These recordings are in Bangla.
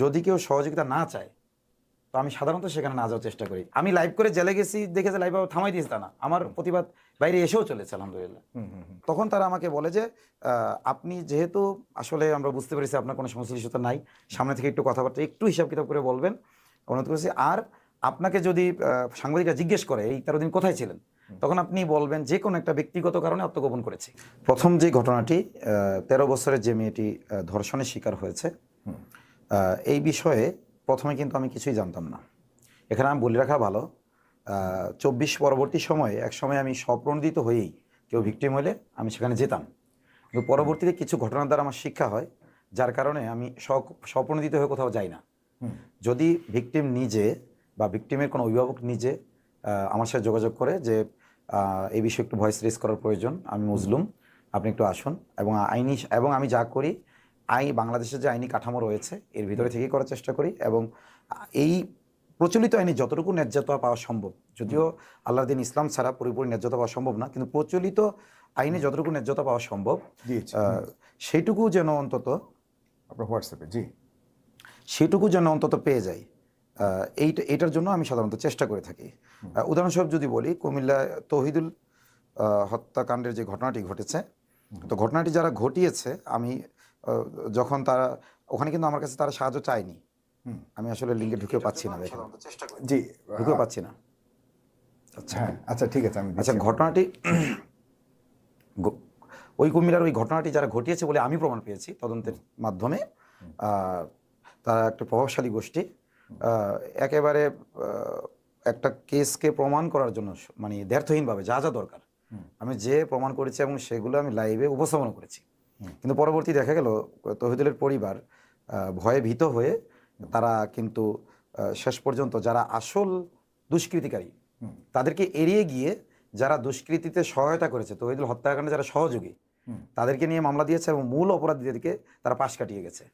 যদি কেউ সহযোগিতা না চায় তো আমি সাধারণত সেখানে না যাওয়ার চেষ্টা করি। আমি লাইভ করে জেলে গেছি দেখে যে লাইভ থামাই দিয়েছি তা না। আমার প্রতিবাদ বাইরে এসেও চলেছে আলহামদুলিল্লাহ। তখন তারা আমাকে বলে যে আপনি যেহেতু আসলে আমরা বুঝতে পেরেছি আপনার কোনো সংশ্লিষ্টতা নাই সামনে থেকে একটু কথাবার্তা একটু হিসাব কিতাব করে বলবেন অনুরোধ করেছি। আর আপনাকে যদি সাংবাদিকরা জিজ্ঞেস করে এই তেরো দিন কোথায় ছিলেন? তখন আপনি বলবেন যে কোনো একটা ব্যক্তিগত কারণে আত্মগোপন করেছি। প্রথম যে ঘটনাটি তেরো বছরের যে মেয়েটি ধর্ষণের শিকার হয়েছে এই বিষয়ে প্রথমে কিন্তু আমি কিছুই জানতাম না। এখানে আমি বলে রাখা ভালো চব্বিশ পরবর্তী সময়ে এক সময় আমি স্বপ্রণোদিত হয়েই কেউ ভিকটিম হলে আমি সেখানে যেতাম। কিন্তু পরবর্তীতে কিছু ঘটনার দ্বারা আমার শিক্ষা হয় যার কারণে আমি স্ব- স্বপ্রণোদিত হয়ে কোথাও যাই না। যদি ভিক্টিম নিজে বা ভিক্টিমের কোনো অভিভাবক নিজে আমার সাথে যোগাযোগ করে যে এই বিষয়ে একটু ভয়েস রেজ করার প্রয়োজন আমি মুসলুম আপনি একটু আসুন এবং আইনি এবং আমি যা করি আই বাংলাদেশের যে আইনি কাঠামো রয়েছে এর ভিতরে থেকেই করার চেষ্টা করি এবং এই প্রচলিত আইনে যতটুকু ন্যায্যতা পাওয়া সম্ভব যদিও আল্লাহ দিন ইসলাম ছাড়া পুরোপুরি ন্যায্যতা পাওয়া সম্ভব না কিন্তু প্রচলিত আইনে যতটুকু ন্যায্যতা পাওয়া সম্ভব সেইটুকু যেন অন্তত আপনার হোয়াটসঅ্যাপে জি। সেটুকু যেন অন্তত পেয়ে যাই এইটা এটার জন্য আমি সাধারণত চেষ্টা করে থাকি। উদাহরণস্বরূপ যদি বলি কুমিল্লা তহিদুল হত্যাকাণ্ডের যে ঘটনাটি ঘটেছে তো ঘটনাটি যারা ঘটিয়েছে আমি যখন তারা ওখানে কিন্তু আমার কাছে তারা সাহায্য চায়নি। আমি আসলে লিঙ্কে ঢুকে পাচ্ছি না দেখেন জি ঢুকে পাচ্ছি না। হ্যাঁ আচ্ছা ঠিক আছে আমি আচ্ছা ঘটনাটি ওই কুমিল্লার ওই ঘটনাটি যারা ঘটিয়েছে বলে আমি প্রমাণ পেয়েছি তদন্তের মাধ্যমে। তারা একটা প্রভাবশালী গোষ্ঠী। একেবারে একটা কেসকে প্রমাণ করার জন্য মানে দ্ব্যর্থহীনভাবে যা যা দরকার। আমি যে প্রমাণ করেছি এবং সেগুলো আমি লাইভে উপস্থাপন করেছি। কিন্তু পরবর্তী দেখা গেল তহিদুলের পরিবার ভয়ে ভীত হয়ে তারা কিন্তু শেষ পর্যন্ত যারা আসল দুষ্কৃতিকারী তাদেরকে এড়িয়ে গিয়ে যারা দুষ্কৃতিতে সহায়তা করেছে তহিদুল হত্যাকাণ্ডে যারা সহযোগী তাদেরকে নিয়ে মামলা দিয়েছে এবং মূল অপরাধীদেরকে তারা পাশ কাটিয়ে গেছে।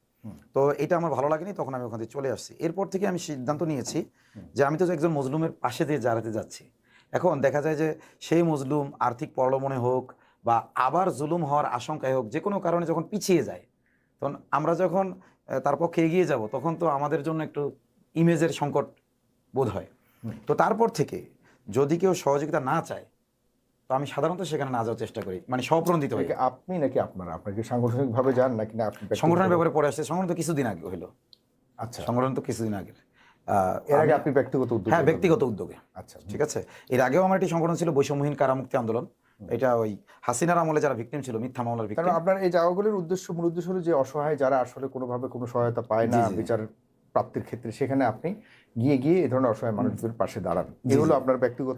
তো এটা আমার ভালো লাগেনি তখন আমি ওখান থেকে চলে আসছি। এরপর থেকে আমি সিদ্ধান্ত নিয়েছি যে আমি তো একজন মজলুমের পাশে দিয়ে জারাতে যাচ্ছি। এখন দেখা যায় যে সেই মজলুম আর্থিক পরলমনে হোক বা আবার জুলুম হওয়ার আশঙ্কায় হোক যে কোনো কারণে যখন পিছিয়ে যায় তখন আমরা যখন তার পক্ষে এগিয়ে যাব তখন তো আমাদের জন্য একটু ইমেজের সংকট বোধ হয়। তো তারপর থেকে যদি কেউ সহযোগিতা না চায় তো আমি সাধারণত সেখানে না যাওয়ার চেষ্টা করি মানে স্বপ্রণোদিত হয়ে। আপনি নাকি আপনারা? আপনার কি সাংগঠনিকভাবে যান নাকি না? আপনি সংগঠনের ব্যাপারে পরে আসছে সংগঠন তো কিছুদিন আগে হলো। আচ্ছা। সংগঠন তো কিছুদিন আগে। এর আগে আপনি ব্যক্তিগত উদ্যোগ হ্যাঁ ব্যক্তিগত উদ্যোগে। আচ্ছা। ঠিক আছে? এর আগেও আমার একটি সংগঠন ছিল বৈষম্যহীন কারামুক্তি আন্দোলন। এটা ওই হাসিনার আমলে যারা ভিকটিম ছিল মিথ্যা মামলার কারণ ভিকটিম আপনার এই জায়গাগুলির উদ্দেশ্য মূল উদ্দেশ্য হলো যে অসহায় যারা আসলে কোনোভাবে কোনো সহায়তা পায় না। বিচার প্রাপ্তির ক্ষেত্রে সেখানে আপনি গিয়ে গিয়ে এই ধরনের অসহায় মানুষদের পাশে দাঁড়ান। এগুলো আপনার ব্যক্তিগত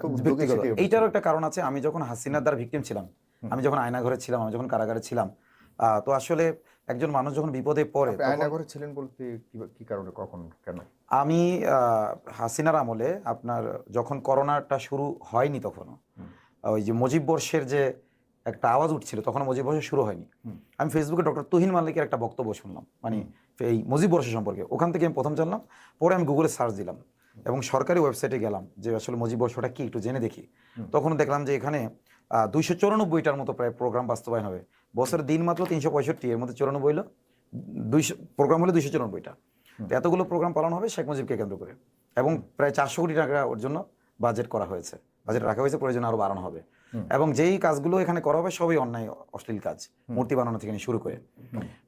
এইটারও একটা কারণ আছে আমি যখন হাসিনার দ্বারা ভিকটিম ছিলাম আমি যখন আয়নাঘরে ছিলাম আমি যখন কারাগারে ছিলাম আহ, তো আসলে একজন মানুষ যখন বিপদে পড়ে আপনি আয়না ঘরে ছিলেন বলতে কি- কারণে কখন কেন? আমি আহ, হাসিনার আমলে আপনার যখন করোনাটা শুরু হয়নি তখনও ওই যে মুজিব বর্ষের যে একটা আওয়াজ উঠছিল তখন মুজিব বর্ষ শুরু হয়নি। আমি ফেসবুকে ডক্টর তুহিন মাল্লিকের একটা বক্তব্য শুনলাম। মানে এই মুজিব বর্ষ সম্পর্কে। ওখান থেকে আমি প্রথম জানলাম পরে আমি গুগলে সার্চ দিলাম। এবং সরকারি ওয়েবসাইটে গেলাম যে আসলে মুজিব বর্ষটা কি একটু জেনে দেখি। তখন দেখলাম যে এখানে দুইশো চৌরানব্বইটার মতো প্রায় প্রোগ্রাম বাস্তবায়ন হবে। বছরের দিন মাত্র তিনশো পঁয়ষট্টি এর মধ্যে চৌরানব্বই হলো। দুইশো প্রোগ্রাম হলো দুইশো চৌরানব্বইটা। এতগুলো প্রোগ্রাম পালন হবে শেখ মুজিবকে কেন্দ্র করে। এবং প্রায় চারশো কোটি টাকা ওর জন্য বাজেট করা হয়েছে। বাজেট রাখা হয়েছে প্রয়োজন আরও বাড়ানো হবে। এবং যেই কাজগুলো এখানে করা হবে সবই অন্যায় অশ্লীল কাজ মূর্তি বানানো থেকে শুরু করে।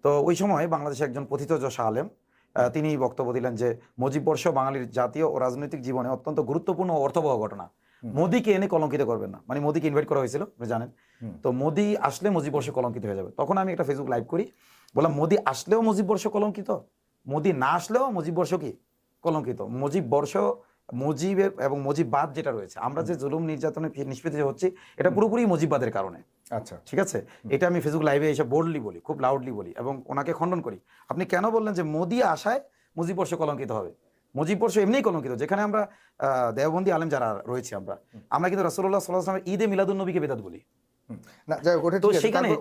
তো ওই সময় বাংলাদেশে একজন পথিত যশা আলেম তিনি বক্তব্য দিলেন যে মুজিব বর্ষ বাঙালির জাতীয় ও রাজনৈতিক জীবনে অত্যন্ত গুরুত্বপূর্ণ ও অর্থবহ ঘটনা। মোদীকে এনে কলঙ্কিত করবেন না। মানে মোদীকে ইনভাইট করা হয়েছিল আপনি জানেন। তো মোদী আসলে মুজিব বর্ষ কলঙ্কিত হয়ে যাবে। তখন আমি একটা ফেসবুক লাইভ করি বললাম মোদী আসলেও মুজিব বর্ষ কলঙ্কিত? মোদী না আসলেও মুজিব বর্ষ কি কলঙ্কিত? মুজিব বর্ষ মুজিবের এবং মুজিববাদ যেটা রয়েছে আমরা যে জুলুম নির্যাতনে নিষ্পৃতি হচ্ছে এটা পুরোপুরি মুজিববাদের কারণে। আচ্ছা। ঠিক আছে? এটা আমি ফেসবুক লাইভে এসে বোল্ডলি বলি খুব লাউডলি বলি এবং ওনাকে খণ্ডন করি। আপনি কেন বললেন যে মোদি আশায় মুজিব বর্ষ কলঙ্কিত হবে? মুজিব বর্ষ এমনিই কলঙ্কিত যেখানে আমরা দেওবন্দি আলেম যারা রয়েছি আমরা আমরা কিন্তু রসুল্লাহ সাল্লাহ আসলামের ঈদে মিলাদুল নবীকে বেদাত বলি। না যাই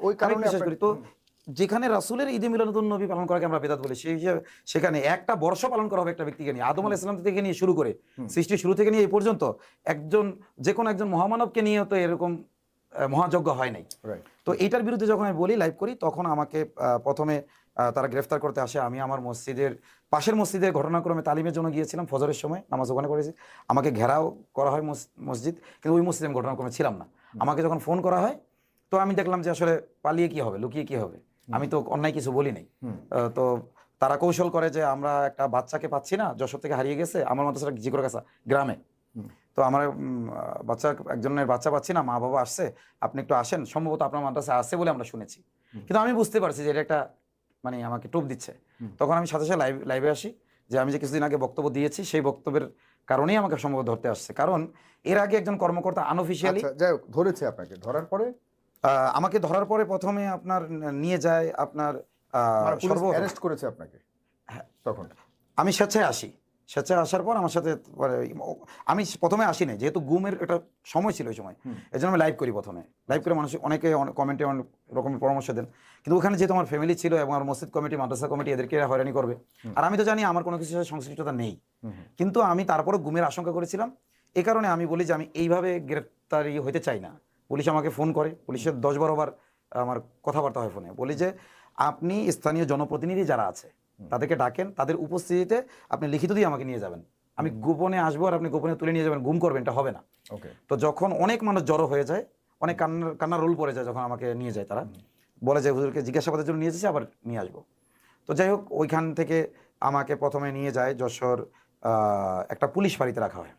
ওই কারণে করি তো যেখানে রাসুলের ঈদে মিলাদুল নবী পালন করাকে আমরা বেদাত বলি সেই হিসাবে সেখানে একটা বর্ষ পালন করা হবে একটা ব্যক্তিকে নিয়ে। আদম আলাহ ইসলাম থেকে নিয়ে শুরু করে সৃষ্টি শুরু থেকে নিয়ে এই পর্যন্ত একজন যে কোনো একজন মহামানবকে নিয়ে তো এরকম মহাযজ্ঞ হয় নাই. তো এটার বিরুদ্ধে যখন আমি বলি লাইভ করি তখন আমাকে প্রথমে তারা গ্রেফতার করতে আসে। আমি আমার মসজিদের পাশের মসজিদে ঘটনাক্রমে তালিমের জন্য গিয়েছিলাম ফজরের সময় নামাজ ওখানে করেছি আমাকে ঘেরাও করা হয় মস- মসজিদ কিন্তু ওই মসজিদে আমি ঘটনাক্রমে ছিলাম না। আমাকে যখন ফোন করা হয় তো আমি দেখলাম যে আসলে পালিয়ে কি হবে লুকিয়ে কি হবে। আমি তো অন্যায় কিছু বলি নাই। তো তারা কৌশল করে যে আমরা একটা বাচ্চাকে পাচ্ছি না যশোর থেকে হারিয়ে গেছে আমার মতো সেটা জিগর কাছা গ্রামে। তো আমার বাচ্চা একজনের বাচ্চা পাচ্ছি না মা বাবা আসছে আপনি একটু আসেন সম্ভবত আপনার মাদ্রাসা আসছে বলে আমরা শুনেছি। কিন্তু আমি বুঝতে পারছি যে এটা একটা মানে আমাকে টোপ দিচ্ছে। তখন আমি সাথে সাথে লাইভ লাইভে আসি যে আমি যে কিছুদিন আগে বক্তব্য দিয়েছি সেই বক্তব্যের কারণেই আমাকে সম্ভবত ধরতে আসছে। কারণ এর আগে একজন কর্মকর্তা আনঅফিসিয়ালি আচ্ছা যাই হোক ধরেছে আপনাকে। ধরার পরে আমাকে ধরার পরে প্রথমে আপনার নিয়ে যায় আপনার মানে সর্বপ্রথম- অ্যারেস্ট করেছে আপনাকে? হ্যাঁ। তখন? আমি স্বেচ্ছায় আসি। স্বেচ্ছায় আসার পর আমার সাথে আমি প্রথমে আসি নাই যেহেতু গুমের একটা সময় ছিল ওই সময়। এই জন্য আমি লাইভ করি প্রথমে। লাইভ করে মানুষ অনেকে কমেন্টে অনেক রকমের পরামর্শ দেন। কিন্তু ওখানে যেহেতু আমার ফ্যামিলি ছিল এবং আমার মসজিদ কমিটি মাদ্রাসা কমিটি এদেরকে হয়রানি করবে। আর আমি তো জানি আমার কোনো কিছু সাথে সংশ্লিষ্টতা নেই। কিন্তু আমি তারপরে গুমের আশঙ্কা করেছিলাম। এই কারণে আমি বলি যে আমি এইভাবে গ্রেপ্তারি হইতে চাই না। পুলিশ আমাকে ফোন করে পুলিশের দশ বারোবার আমার কথাবার্তা হয় ফোনে। বলি যে আপনি স্থানীয় জনপ্রতিনিধি যারা আছে তাদেরকে ডাকেন তাদের উপস্থিতিতে আপনি লিখিত দিয়ে আমাকে নিয়ে যাবেন। আমি গোপনে আসব আর আপনি গোপনে তুলে নিয়ে যাবেন গুম করবেন এটা হবে না। ওকে। তো যখন অনেক মানুষ জড়ো হয়ে যায় অনেক কান্নার কান্নার রোল পড়ে যায় যখন আমাকে নিয়ে যায় তারা বলে যে হুজুরকে জিজ্ঞাসাবাদের জন্য নিয়ে এসেছে আবার নিয়ে আসব। তো যাই হোক ওইখান থেকে আমাকে প্রথমে নিয়ে যায় যশোর একটা পুলিশ বাড়িতে রাখা হয়।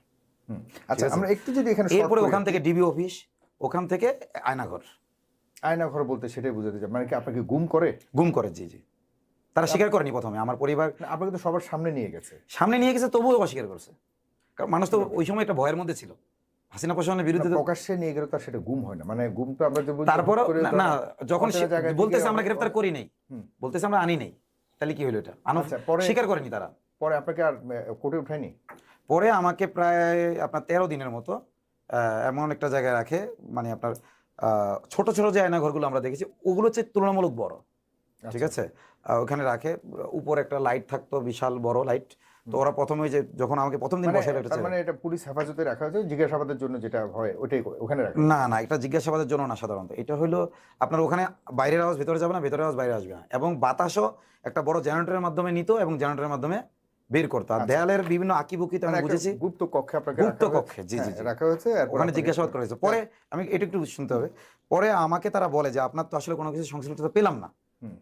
আচ্ছা আমরা একটু যদি এখানে এরপরে ওখান থেকে ডিবি অফিস ওখান থেকে আয়নাঘর। আয়না ঘর বলতে সেটাই বুঝাতে চাই মানে কি আপনাকে গুম করে? গুম করে জি জি। তারা স্বীকার করেনি প্রথমে। আমার পরিবার আপনাকে তো সবার সামনে নিয়ে গেছে। সামনে নিয়ে গেছে তবুও অস্বীকার করছে। কারণ মানুষ তো ওই সময় একটা ভয়ের মধ্যে ছিল। হাসিনা প্রশাসনের বিরুদ্ধে প্রকাশ্যে নিয়ে গেলে তার সেটা গুম হয় না। মানে গুম তো আমরা যে তারপরে না, যখন বলতেছে আমরা গ্রেফতার করি নাই বলতেছে আমরা আনি নাই তাহলে কি হলো এটা? আনো আচ্ছা, পরে- স্বীকার করেনি তারা। পরে আপনাকে আর কোর্টে উঠায়নি? পরে আমাকে প্রায় আপনার তেরো দিনের মতো এমন একটা জায়গায় রাখে মানে আপনার ছোট ছোট যে আয়নাঘরগুলো আমরা দেখেছি ওগুলো হচ্ছে তুলনামূলক বড় ঠিক আছে? ওখানে রাখে উপর একটা লাইট থাকতো বিশাল বড় লাইট তো ওরা প্রথমে যে যখন আমাকে প্রথম দিন মানে বসে তার চেয়ারে- মানে এটা পুলিশ হেফাজতে রাখা হয়েছে জিজ্ঞাসাবাদের জন্য যেটা হয় ওটাই করে- ওখানে রাখা না না এটা জিজ্ঞাসাবাদের জন্য না সাধারণত এটা হলো আপনার ওখানে বাইরের আওয়াজ ভিতরে যাবে না ভিতরের আওয়াজ বাইরে আসবে না এবং বাতাসও একটা বড় জেনারেটরের মাধ্যমে নিত এবং জেনারেটরের মাধ্যমে বের করতো। আর দেয়ালের বিভিন্ন আঁকিবুকিতে আমি বুঝেছি গুপ্ত কক্ষে আপনাকে গুপ্ত কক্ষে, জি, জি, হ্যাঁ, রাখা হয়েছে ওখানে জিজ্ঞাসাবাদ করেছে পরে আমি এটা একটু শুনতে হবে। পরে আমাকে তারা বলে যে আপনার তো আসলে কোনো কিছু সংশ্লিষ্টতা পেলাম না।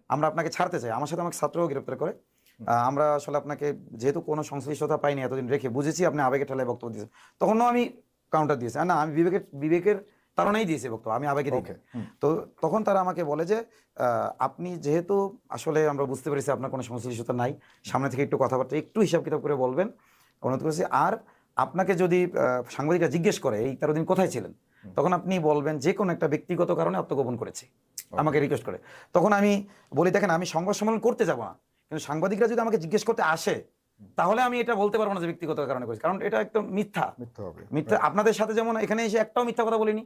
আমরা আপনাকে ছাড়তে চাই। আমার সাথে আমাকে ছাত্রও গ্রেপ্তার করে। আহ, আমরা আসলে আপনাকে যেহেতু কোনো সংশ্লিষ্টতা পাইনি এতদিন রেখে বুঝেছি আপনি আবেগের ঠেলায় বক্তব্য দিয়েছেন। তখনও আমি কাউন্টার দিয়েছি। না আমি বিবেকের বিবেকের তারণেই দিয়েছে বক্তব্য আমি আবেগে দিই তো তখন তারা আমাকে বলে যে আহ, আপনি যেহেতু আসলে আমরা বুঝতে পেরেছি আপনার কোনো সংশ্লিষ্টতা নাই সামনে থেকে একটু কথাবার্তা একটু হিসাব কিতাব করে বলবেন। অনুরোধ করেছি আর আপনাকে যদি সাংবাদিকরা জিজ্ঞেস করে এই তেরো দিন কোথায় ছিলেন? তখন আপনি বলবেন যে কোনো একটা ব্যক্তিগত কারণে আত্মগোপন করেছি। আমাকে রিকোয়েস্ট করে। তখন আমি বলি দেখেন আমি সংবাদ সম্মেলন করতে যাব না কিন্তু সাংবাদিকরা যদি আমাকে জিজ্ঞেস করতে আসে তাহলে আমি এটা বলতে পারব না যে ব্যক্তিগত কারণে করেছি। কারণ এটা একদম মিথ্যা। মিথ্যা হবে। মিথ্যা। আপনাদের সাথে যেমন এখানে এসে একটাও মিথ্যা কথা বলিনি।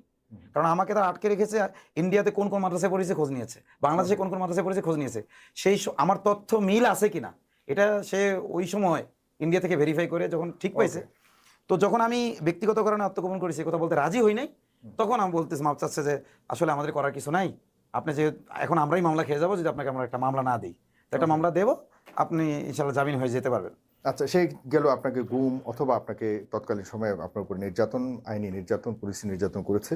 কারণ আমাকে তারা আটকে রেখেছে ইন্ডিয়াতে কোন কোন মাদ্রাসায় পড়েছে খোঁজ নিয়েছে? বাংলাদেশে কোন কোন মাদ্রাসায় পড়েছে খোঁজ নিয়েছে? সেই আমার তথ্য মিল আছে কিনা? এটা সে ওই সময় ইন্ডিয়া থেকে ভেরিফাই করে যখন ঠিক পাইছে। তো যখন আমি ব্যক্তিগত কারণে আত্মগোপন করেছি কথা বলতে রাজি হই নাই তখন আমি বলতেছি মাপ চাচ্ছে যে আসলে আমাদের করার কিছু নাই। আপনি যে এখন আমরাই মামলা খেয়ে যাব যদি আপনাকে আমরা একটা মামলা না দিই। তো একটা মামলা দেবো আপনি ইনশাল্লাহ জামিন হয়ে যেতে পারবেন। আচ্ছা সেই গেল আপনাকে গুম অথবা আপনাকে তৎকালীন সময়ে আপনার উপর নির্যাতন আইনি নির্যাতন পুলিশ নির্যাতন করেছে।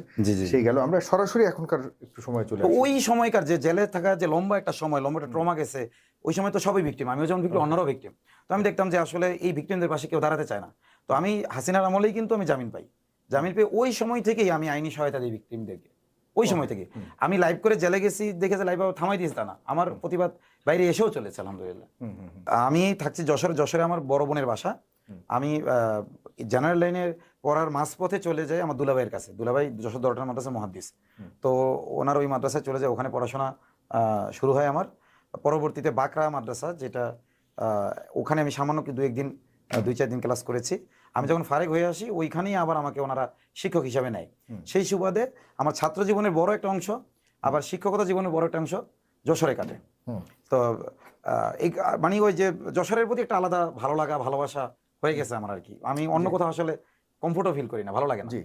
সেই গেল। আমরা সরাসরি এখনকার একটু সময় চলে ওই সময়কার যে জেলে থাকা যে লম্বা একটা সময় লম্বা একটা ট্রমা গেছে ওই সময় তো সবই ভিক্টিম আমিও যেমন ভিকটিম অন্যরাও ভিক্টিম তো আমি দেখতাম যে আসলে এই ভিকটিমদের পাশে কেউ দাঁড়াতে চায় না। তো আমি হাসিনার আমলেই কিন্তু আমি জামিন পাই। জামিন পেয়ে ওই সময় থেকেই আমি আইনি সহায়তা দিই ভিকটিমদেরকে ওই সময় থেকে। আমি লাইভ করে জেলে গেছি দেখে যে লাইভ থামাই দিয়েছে তা না। আমার প্রতিবাদ বাইরে এসেও চলেছে আলহামদুলিল্লাহ। হুম, হুম, হুম। আমি থাকছি যশোর যশোরে আমার বড় বোনের বাসা। আমি জেনারেল লাইনের পড়ার মাঝপথে চলে যাই আমার দুলাভাইয়ের কাছে। দুলাভাই যশোর দরটার মাদ্রাসা মহাদ্দিস। তো ওনার ওই মাদ্রাসায় চলে যায় ওখানে পড়াশোনা শুরু হয় আমার। পরবর্তীতে বাকরা মাদ্রাসা যেটা ওখানে আমি সামান্য কি দু একদিন দুই চার দিন ক্লাস করেছি। আমি যখন ফারেক হয়ে আসি ওইখানেই আবার আমাকে ওনারা শিক্ষক হিসাবে নেয়। সেই সুবাদে আমার ছাত্র জীবনের বড় একটা অংশ আবার শিক্ষকতা জীবনের বড় একটা অংশ যশোরে কাটে। তো এই মানে ওই যে যশোরের প্রতি একটা আলাদা ভালো লাগা ভালোবাসা হয়ে গেছে আমার আর কি। আমি অন্য কোথাও আসলে কমফোর্টও ফিল করি না ভালো লাগে না। জি।